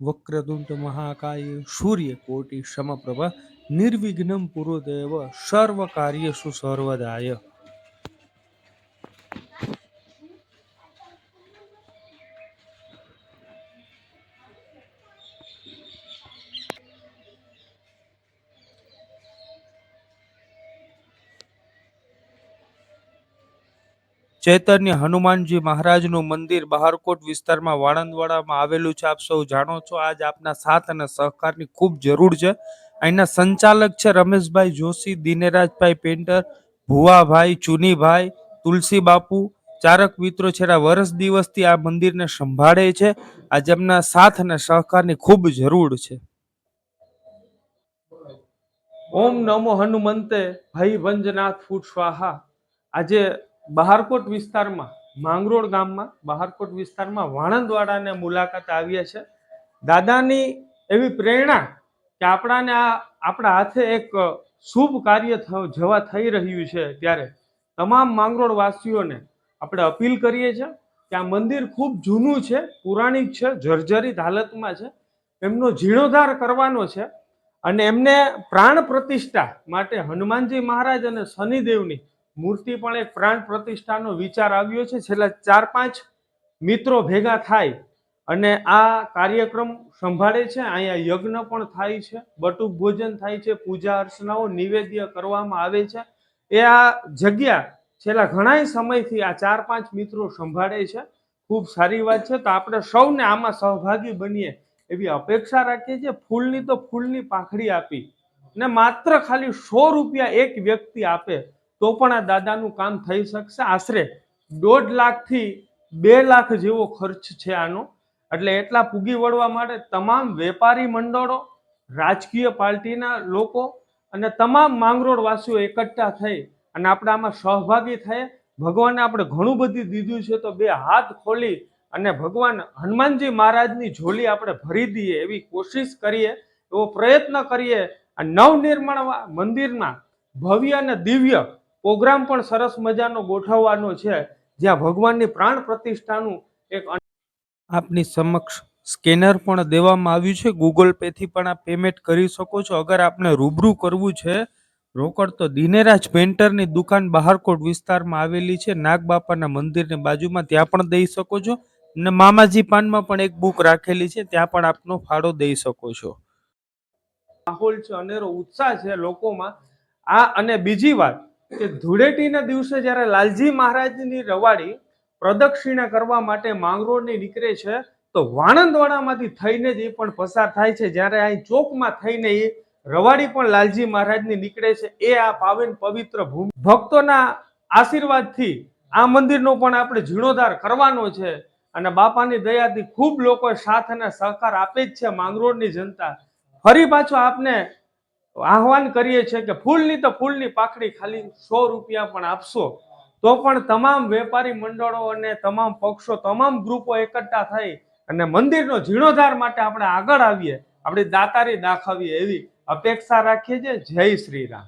વક્રતુંડ મહાકાય સૂર્યકોટિ સમપ્રભ નિર્વિઘ્નમ પુરુદેવ સર્વ કાર્યસુ સર્વદાય ચૈતન્ય હનુમાનજી મહારાજનું મંદિર બહારકોટ વિસ્તારમાં વાળંદવાડામાં આવેલું છે. આપ સૌ જાણો છો, આજ આપના સાથ અને સહકારની ખૂબ જરૂર છે. અહીંના સંચાલક છે રમેશભાઈ જોશી, દિનેરાજભાઈ પેન્ટર ભુવાભાઈ ચુનીભાઈ, તુલસી બાપુ, ચારક મિત્રો છેલ્લા વર્ષ દિવસથી આ મંદિરને સંભાળે છે. આજે એમના સાથ અને સહકારની ખૂબ જરૂર છે. ઓમ નમો હનુમંતે ભાઈ વંજનાથ ફૂટ સ્વાહા. આજે બહારકોટ વિસ્તારમાં, માંગરોળ ગામમાં, બહારકોટ વિસ્તારમાં વાણંદવાડાને મુલાકાત આવ્યા છે દાદાની એવી પ્રેરણા કે આપણાને આ, આપણા હાથે એક શુભ કાર્ય જવા થઈ રહ્યું છે ત્યારે તમામ માંગરોળ વાસીઓને આપણે અપીલ કરીએ છીએ કે આ મંદિર ખૂબ જૂનું છે, પુરાણિક છે, જર્જરિત હાલતમાં છે. એમનો જીર્ણોદ્ધાર કરવાનો છે અને એમને પ્રાણ પ્રતિષ્ઠા માટે હનુમાનજી મહારાજ અને શનિદેવની મૂર્તિ પણ એક પ્રાણ પ્રતિષ્ઠાનો વિચાર આવ્યો છે. છેલ્લા ચાર પાંચ મિત્રો ભેગા થાય અને આ કાર્યક્રમ સંભાળે છે. અહીંયા યજ્ઞ પણ થાય છે, બટુક ભોજન થાય છે, પૂજા અર્ચનાઓ નિવેદ્ય કરવામાં આવે છે. એ આ જગ્યા છેલ્લા ઘણા સમયથી આ ચાર પાંચ મિત્રો સંભાળે છે. ખૂબ સારી વાત છે. તો આપણે સૌને આમાં સહભાગી બનીએ એવી અપેક્ષા રાખીએ છીએ. ફૂલની તો ફૂલની પાંખડી આપી ને માત્ર ખાલી સો રૂપિયા એક વ્યક્તિ આપે તો પણ આ દાદાનું કામ થઈ શકશે. આશરે દોઢ લાખથી બે લાખ જેવો ખર્ચ છે આનો. એટલે એટલા પૂગી વળવા માટે તમામ વેપારી મંડળો, રાજકીય પાર્ટીના લોકો અને તમામ માંગરોળવાસીઓ એકઠા થઈ અને આપણે આમાં સહભાગી થઈએ ભગવાને આપણે ઘણું બધું દીધું છે તો બે હાથ ખોલી અને ભગવાન હનુમાનજી મહારાજની ઝોલી આપણે ભરી દઈએ એવી કોશિશ કરીએ, એવો પ્રયત્ન કરીએ. આ નવનિર્માણ મંદિરમાં ભવ્ય અને દિવ્ય પ્રોગ્રામ પણ સરસ મજાનો ગોઠવવાનો છે જ્યાં ભગવાનની પ્રાણ પ્રતિષ્ઠાનું એક આપની સમક્ષ સ્કેનર પણ દેવામાં આવ્યું છે. ગૂગલ પેથી પણ આપ પેમેન્ટ કરી શકો છો. અગર આપને રૂબરૂ કરવું છે રોકડ તો દિનેરાજ પેન્ટરની દુકાન બહારકોટ વિસ્તારમાં આવેલી છે. નાગબાપાના મંદિરની બાજુમાં ત્યાં પણ દઈ શકો છો. અને મામાજી પાનમાં પણ એક બુક રાખેલી છે ત્યાં પણ આપનો ફાળો દઈ શકો છો. માહોલ છે અનેરો ઉત્સાહ છે લોકોમાં. આ અને બીજી વાત કે ધૂળેટીના દિવસે જ્યારે લાલજી મહારાજની રવાડી પ્રદક્ષિણા કરવા માટે માંગરોળની નીકળે છે, તો વાણંદવાડામાંથી થઈને જ એ પણ પસાર થાય છે. જ્યારે અહીં ચોકમાં થઈને એ રવાડી પણ લાલજી મહારાજની નીકળે છે. એ આ પાવન પવિત્ર ભૂમિ ભક્તોના આશીર્વાદથી આ મંદિરનો પણ આપણે જીર્ણોદ્ધાર કરવાનો છે અને બાપાની દયાથી ખૂબ લોકો સાથ અને સહકાર આપે જ છે માંગરોળની જનતા. ફરી પાછો આપને આહવાન કરીએ છીએ કે ફૂલની તો ફૂલની પાખડી ખાલી સો રૂપિયા પણ આપશો. તો પણ તમામ વેપારી મંડળો અને તમામ પક્ષો, તમામ ગ્રુપો એકઠા થઈ અને મંદિરનો જીર્ણોદ્ધાર માટે આપણે આગળ આવીએ, આપણી દાતારી દાખવીએ એવી અપેક્ષા રાખીએ છીએ. જય શ્રી રામ.